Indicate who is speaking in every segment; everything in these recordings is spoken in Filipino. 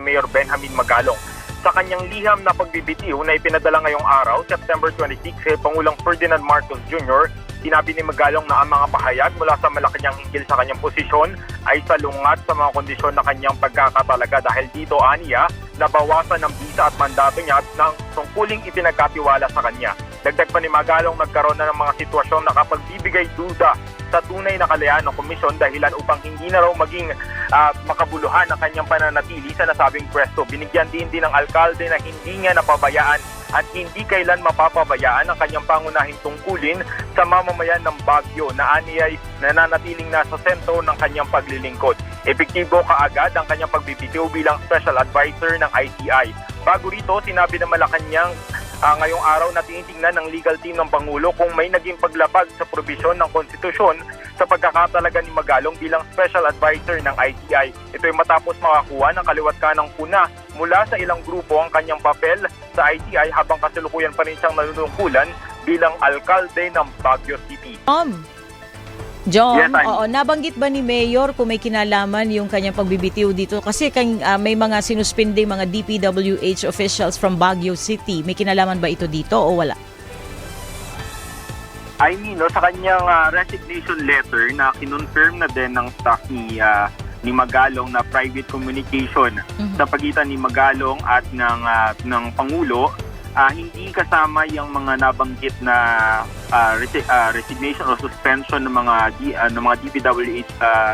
Speaker 1: Mayor Benjamin Magalong. Sa kanyang liham na pagbibitiw na ipinadala ngayong araw, September 26, kay Pangulong Ferdinand Marcos Jr., sinabi ni Magalong na ang mga pahayag mula sa Malacanang hinggil sa kanyang posisyon ay salungat sa mga kondisyon na kanyang pagkakatalaga dahil dito aniya nabawasan ng bisa at mandato niya at ng tungkuling ipinagkatiwala sa kanya. Dagdag pa ni Magalong nagkaroon na ng mga sitwasyon na kapagbibigay duda sa tunay na kalayaan ng komisyon dahilan upang hindi na raw maging ah, makabuluhan ang kanyang pananatili sa nasabing pwesto. Binigyan din din ng alkalde na hindi niya napabayaan at hindi kailan mapapabayaan ang kanyang pangunahing tungkulin sa mamamayan ng Baguio na aniyay nananatiling nasa sentro ng kanyang paglilingkod. Epektibo kaagad ang kanyang pagbibitiw bilang special advisor ng ICI. Bago rito, sinabi ng Malacanang Ah, ngayong araw na tinitingnan ng legal team ng Pangulo kung may naging paglabag sa probisyon ng konstitusyon sa pagkakatalaga ni Magalong bilang special advisor ng ICI. Ito ay matapos makakuha ng kaliwat ka ng puna mula sa ilang grupo ang kanyang papel sa ICI habang kasalukuyan pa rin siyang nanunungkulan bilang alkalde ng Baguio City.
Speaker 2: Tom, John,
Speaker 1: Yes,
Speaker 2: oo, nabanggit ba ni Mayor kung may kinalaman yung kanyang pagbibitiw dito? Kasi kan, ah, may mga sinuspinding mga DPWH officials from Baguio City. May kinalaman ba ito dito o wala?
Speaker 1: I mean, no, sa kanyang ah, resignation letter na kinonfirm na din ng staff ni ah, ni Magalong na private communication
Speaker 2: Mhm.
Speaker 1: sa pagitan ni Magalong at ng ah, ng pangulo ah, hindi kasama yung mga nabanggit na ah, resi- ah, resignation o suspension ng mga D, ah, ng mga DPWH ah,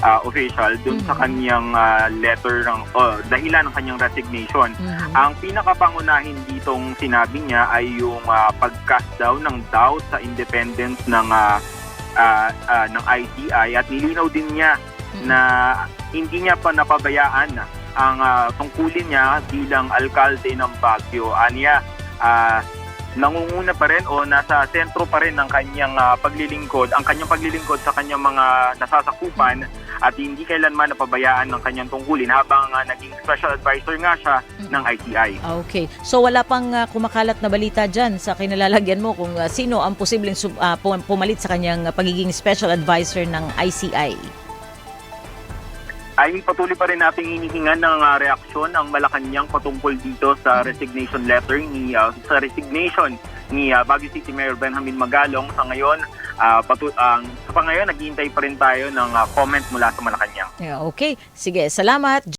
Speaker 1: ah, official dun sa
Speaker 2: Mhm.
Speaker 1: kanyang ah, letter ng oh, dahilan ng kanyang resignation.
Speaker 2: Mhm.
Speaker 1: Ang pinakapangunahin ditong sinabi niya ay yung ah, pag-cast down ng doubt sa independence ng ah, ah, ah, ng ICI at nilinaw din niya
Speaker 2: Mhm.
Speaker 1: na hindi niya pa napabayaan ang ah, tungkulin niya bilang alkalde ng Baguio. Anya, ah, nangunguna pa rin o nasa sentro pa rin ng kanyang ah, paglilingkod, ang kanyang paglilingkod sa kanyang mga nasasakupan at hindi kailanman napabayaan ng kanyang tungkulin habang ah, naging special advisor nga siya ng ICI.
Speaker 2: Okay. So wala pang ah, kumakalat na balita dyan sa kinalalagyan mo kung ah, sino ang posibleng sub- pum- pumalit sa kanyang pagiging special advisor ng ICI.
Speaker 1: Ay patuloy pa rin nating hinihingan ng ah, reaksyon ang Malacanang patungkol dito sa resignation letter ni ah, sa resignation ni ah, Baguio City Mayor Benjamin Magalong sa ngayon ah, patu- ang sa pa ngayon naghihintay pa rin tayo ng ah, comment mula sa Malacanang.
Speaker 2: Yeah, okay. Sige, salamat.